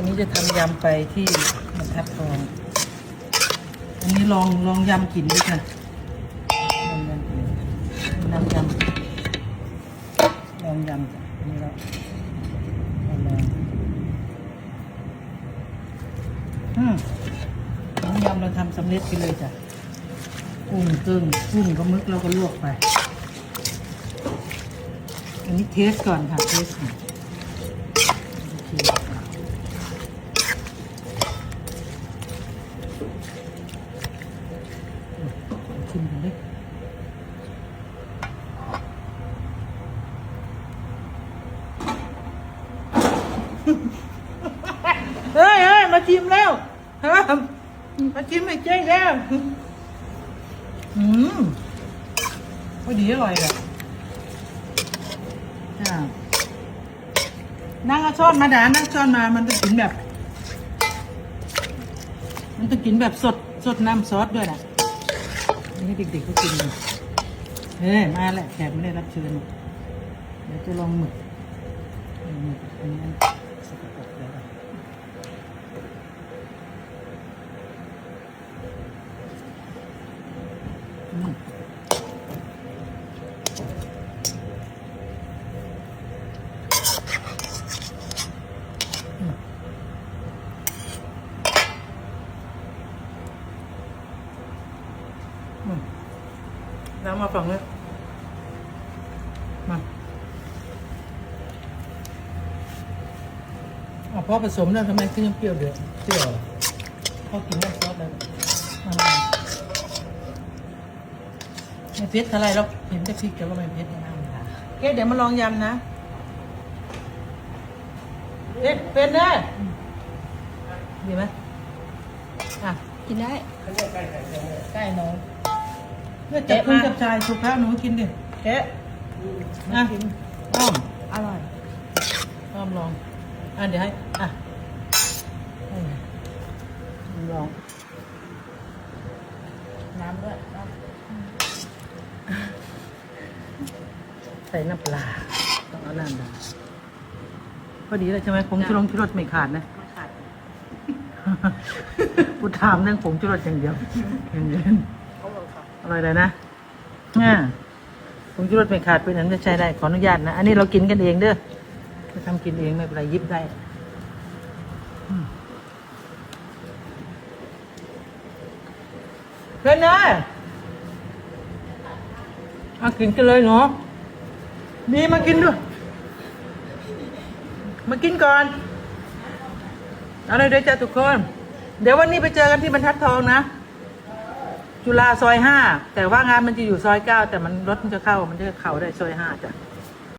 วันนี้จะทำยำไปที่บรรทัดทองอันนี้ลองลองยำกินดูค่ะลองยำกินนำยำลองยำจ้ะอันนี้แล้วลองลองอืมน้ำยำเราทำสำเร็จไปเลยจ้ะกุ้งตึงกุ้งก็มึกเราก็ลวกไป อันนี้เทสก่อนค่ะเทสก่อนิมกันดิเฮ้ยเฮ้ยมาชิมแล้วฮ้ยมาชิมไอ้เจ๊แล้วอืมพอดีอร่อยเลยนั่งเอาช้อนมาดานั่งช้อนมา มันจะกินแบบ มันจะกินแบบสด สดน้ำซอสด้วยนะ นี่ให้เด็กๆก็กินเฮ้ยมาแหละแขกไม่ได้รับเชิญเดี๋ยวจะลองหมึกหมึกอันนี้สกปรกแล้ว อืมแล้วมาฝั่งนี้มาอ๋อพอผสมแล้วทำไมขึ้นยังเปรี้ยวเดือดเปรี้ยวเหรอพอกินน้ำซอสแล้วมามาไม่เผ็ดเท่าไหรหรอกเห็นแต่พริกแต่ว่าไม่เผ็ดนะค่ะเอ๊ะเดี๋ยวมาลองยำนะเผ็ดเป็นได้ดีไหมอะกินได้ใกล้น้อง เมื่อจับคุณจับชายสุภาพหนูกินดิแกะอะอ้อมอร่อยอ้อมลองอะเดี๋ยวให้อะให้ลอง น้ำด้วยใส่น้ำปลาต้องเอาน้ำดาพอดีเลยใช่ไหมผงชูรสชูรสไม่ขาดนะไม่ขาดกูถามเรื่องผงชูรสอย่างเดียวอย่างเดียวเขาบ อร่อยเลยนะอ่าผงชูรสไม่ขาดเป็นอันจะใช้ได้ ขออนุญาตนะ อันนี้เรากินกันเองเด้อจะทำกินเองไม่เป็นไรยิบได้เพื่อนนะมากินกันเลยเนาะดีมากินด้วย มากินก่อนอาเลยเดี๋ยวจ้าทุกคน เดี๋ยววันนี้ไปเจอกันที่บรรทัดทองนะ จุฬาซอยห้าแต่ว่างานมันจะอยู่ซอยเก้าแต่มันรถมันจะเข้ามันจะเข้าได้ซอยห้าจ้ะ